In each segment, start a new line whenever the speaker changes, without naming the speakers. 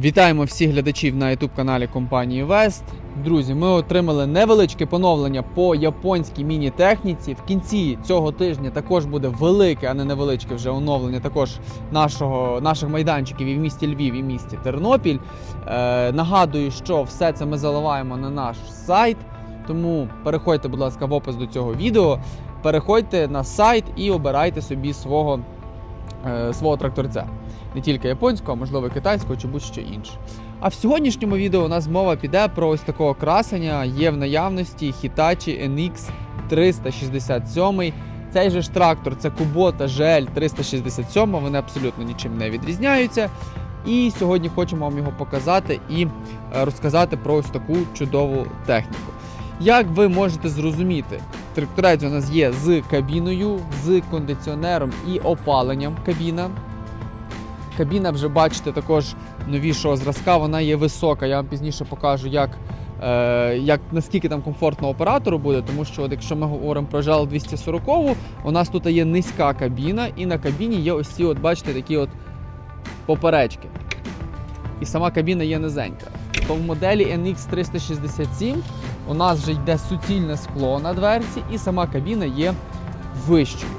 Вітаємо всіх глядачів на youtube каналі компанії West. Друзі, ми отримали невеличке поновлення по японській міні-техніці. В кінці цього тижня також буде велике, а не невеличке вже оновлення також нашого, наших майданчиків і в місті Львів, і в місті Тернопіль. Е, нагадую, що все це ми заливаємо на наш сайт. Тому переходьте, будь ласка, в опис до цього відео. Переходьте на сайт і обирайте собі свого, свого тракторця не тільки японського, а можливо китайського чи будь-що інше. А в сьогоднішньому відео у нас мова піде про ось такого красення. Є в наявності Hitachi NX 367. Цей же ж трактор це Kubota GL 367, вони абсолютно нічим не відрізняються. І сьогодні хочемо вам його показати і е, розказати про ось таку чудову техніку. Як ви можете зрозуміти, тракторець у нас є з кабіною, з кондиціонером і опаленням кабіна. Кабіна вже бачите також новішого зразка, вона є висока. Я вам пізніше покажу, як, е, як наскільки там комфортно оператору буде, тому що от якщо ми говоримо про GL 240, у нас тут є низька кабіна, і на кабіні є ось ці, от бачите, такі от поперечки. І сама кабіна є низенька. То в моделі NX 367 у нас вже йде суцільне скло на дверці, і сама кабіна є вищою.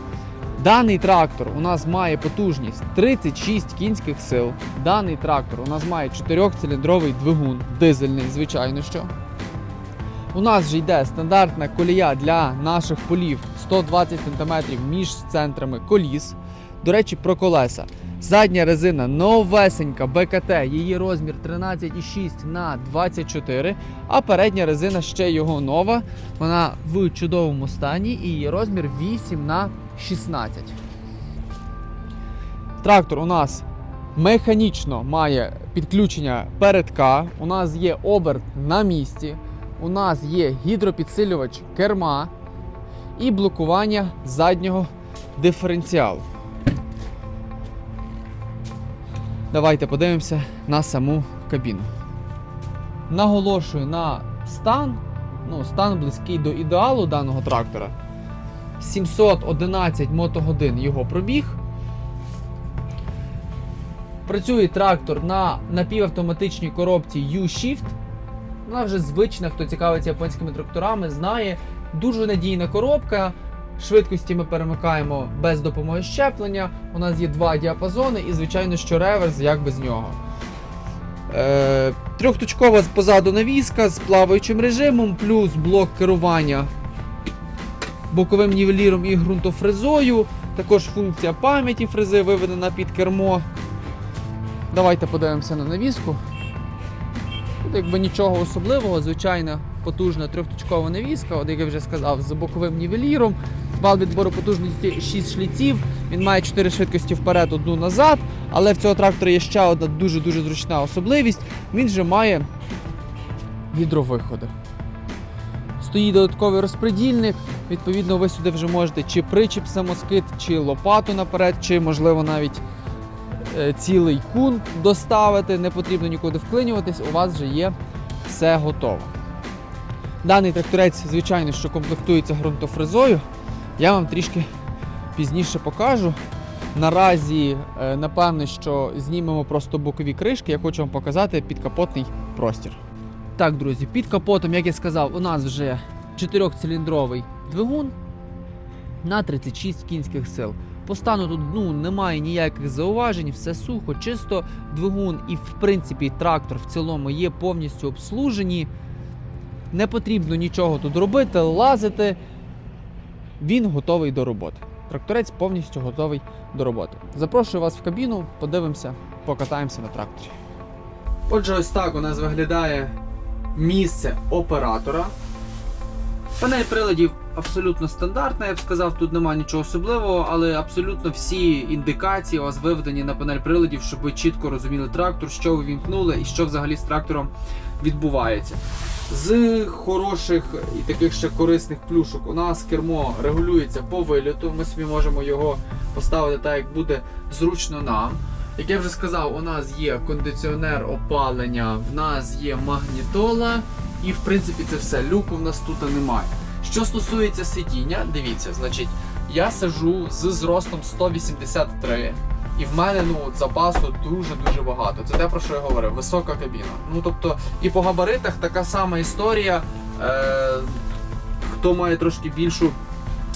Даний трактор у нас має потужність 36 кінських сил. Даний трактор у нас має 4-циліндровий двигун, дизельний, звичайно що. У нас же йде стандартна колія для наших полів 120 см між центрами коліс. До речі, про колеса. Задня резина новесенька БКТ, її розмір 13,6 на 24, а передня резина ще його нова. Вона в чудовому стані і її розмір 8 на 16. Трактор у нас механічно має підключення передка. У нас є оберт на місці. У нас є гідропідсилювач керма і блокування заднього диференціалу. Давайте подивимося на саму кабіну. Наголошую на стан. Ну, стан близький до ідеалу даного трактора. 711 мотогодин його пробіг. Працює трактор на напівавтоматичній коробці U-Shift. Вона вже звична, хто цікавиться японськими тракторами, знає. Дуже надійна коробка. Швидкості ми перемикаємо без допомоги щеплення. У нас є два діапазони і, звичайно, що реверс, як без нього. Е, трьохточкова позаду навіска з плаваючим режимом, плюс блок керування боковим нівеліром і ґрунтофрезою. Також функція пам'яті фрези виведена під кермо. Давайте подивимося на навіску. Тут якби нічого особливого, звичайна потужна трьохточкова навіска, от як я вже сказав, з боковим нівеліром. Вал відбору потужності 6 шліців. Він має 4 швидкості вперед, одну назад. Але в цього трактора є ще одна дуже-дуже зручна особливість. Він же має гідровиходи. Стоїть додатковий розпредільник. Відповідно, ви сюди вже можете чи причіп самоскид, чи лопату наперед, чи, можливо, навіть е, цілий кун доставити. Не потрібно нікуди вклинюватись, у вас вже є все готово. Даний тракторець, звичайно, що комплектується ґрунтофрезою. Я вам трішки пізніше покажу. Наразі, е, напевне, що знімемо просто бокові кришки. Я хочу вам показати підкапотний простір. Так, друзі, під капотом, як я сказав, у нас вже 4-циліндровий двигун на 36 кінських сил. По стану тут ну, немає ніяких зауважень, все сухо, чисто двигун і, в принципі, трактор в цілому є повністю обслужені. Не потрібно нічого тут робити, лазити. Він готовий до роботи. Тракторець повністю готовий до роботи. Запрошую вас в кабіну, подивимося, покатаємося на тракторі. Отже, ось так у нас виглядає місце оператора. Панель приладів абсолютно стандартна, я б сказав, тут немає нічого особливого, але абсолютно всі індикації у вас виведені на панель приладів, щоб ви чітко розуміли трактор, що ви вімкнули і що взагалі з трактором відбувається. З хороших і таких ще корисних плюшок у нас кермо регулюється по виліту. Ми собі можемо його поставити так, як буде зручно нам. Як я вже сказав, у нас є кондиціонер опалення, в нас є магнітола, і в принципі це все. Люку в нас тут немає. Що стосується сидіння, дивіться, значить, я сижу з зростом 183. І в мене ну от запасу дуже-дуже багато. Це те, про що я говорив, висока кабіна. Ну тобто, і по габаритах така сама історія. Е, хто має трошки більшу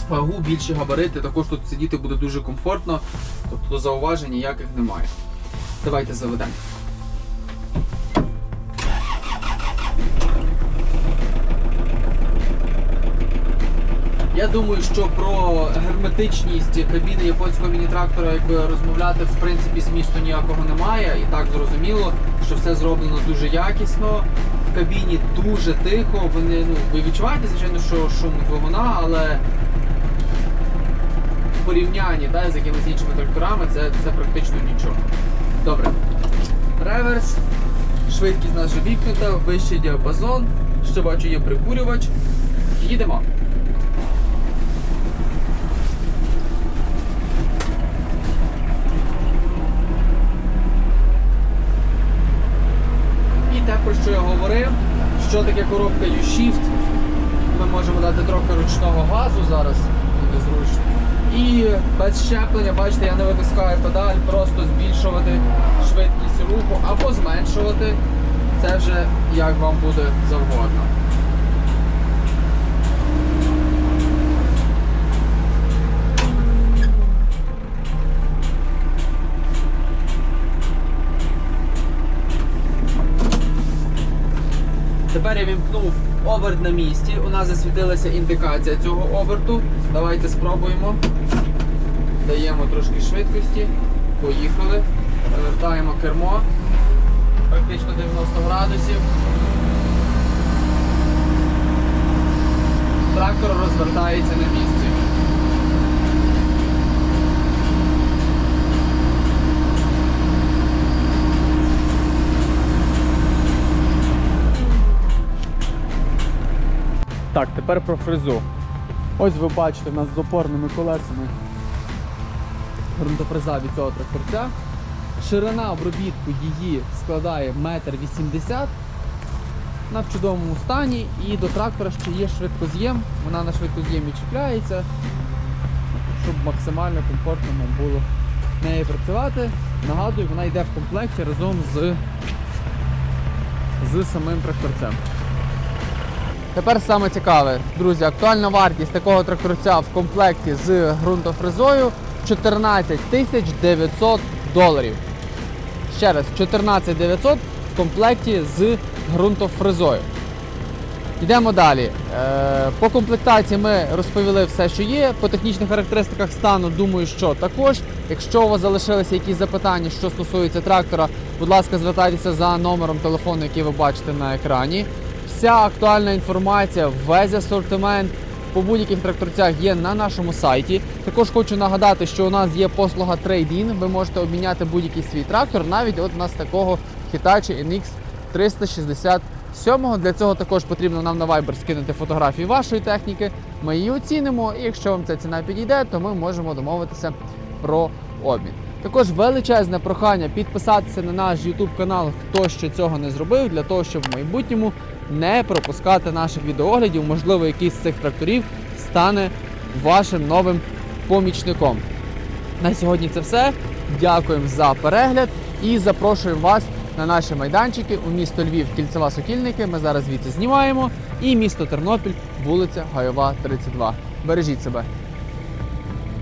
вагу, більші габарити, також тут сидіти буде дуже комфортно. Тобто зауважень ніяких немає. Давайте заведемо. Думаю, що про герметичність кабіни японського міні-трактора якби розмовляти в принципі змісту ніякого немає. І так зрозуміло, що все зроблено дуже якісно. В кабіні дуже тихо. Вони ну ви відчуваєте, звичайно, що шум двигуна, але в порівнянні да, з якимись іншими тракторами це, це практично нічого. Добре. Реверс. Швидкість наша вікнута, вищий діапазон. Ще бачу, є прикурювач. Їдемо. І те, що що таке коробка U-Shift. Ми можемо дати трохи ручного газу зараз, буде зручно. І без щеплення, бачите, я не витискаю педаль, просто збільшувати швидкість руху або зменшувати. Це вже як вам буде завгодно. Тепер я вімкнув оберт на місці. У нас засвітилася індикація цього оберту. Давайте спробуємо. Даємо трошки швидкості. Поїхали. Перевертаємо кермо. Практично 90 градусів. Трактор розвертається на місці. Так, тепер про фрезу. Ось ви бачите, в нас з опорними колесами ґрунтофреза від цього тракторця. Ширина обробітку її складає 1,80 м на в чудовому стані і до трактора ще є швидкоз'єм. Вона на швидкоз'ємі чіпляється, щоб максимально комфортно нам було нею працювати. Нагадую, вона йде в комплекті разом з, з самим тракторцем. Тепер саме цікаве, друзі, актуальна вартість такого тракторця в комплекті з ґрунтофрезою 14 тисяч 900 доларів. Ще раз, 14 900 в комплекті з ґрунтофрезою. Йдемо далі. Е, По комплектації ми розповіли все, що є. По технічних характеристиках стану, думаю, що також. Якщо у вас залишилися якісь запитання, що стосується трактора, будь ласка, звертайтеся за номером телефону, який ви бачите на екрані. Вся актуальна інформація, весь асортимент по будь-яких тракторцях є на нашому сайті. Також хочу нагадати, що у нас є послуга Trade-in. Ви можете обміняти будь-який свій трактор, навіть от у нас такого Hitachi NX 367. Для цього також потрібно нам на Viber скинути фотографії вашої техніки. Ми її оцінимо, і якщо вам ця ціна підійде, то ми можемо домовитися про обмін. Також величезне прохання підписатися на наш YouTube канал, хто ще цього не зробив, для того, щоб в майбутньому не пропускати наших відеоглядів. Можливо, якийсь з цих тракторів стане вашим новим помічником. На сьогодні це все. Дякуємо за перегляд і запрошуємо вас на наші майданчики у місто Львів, кільцева Сокільники. Ми зараз звідси знімаємо. І місто Тернопіль, вулиця Гайова, 32. Бережіть себе.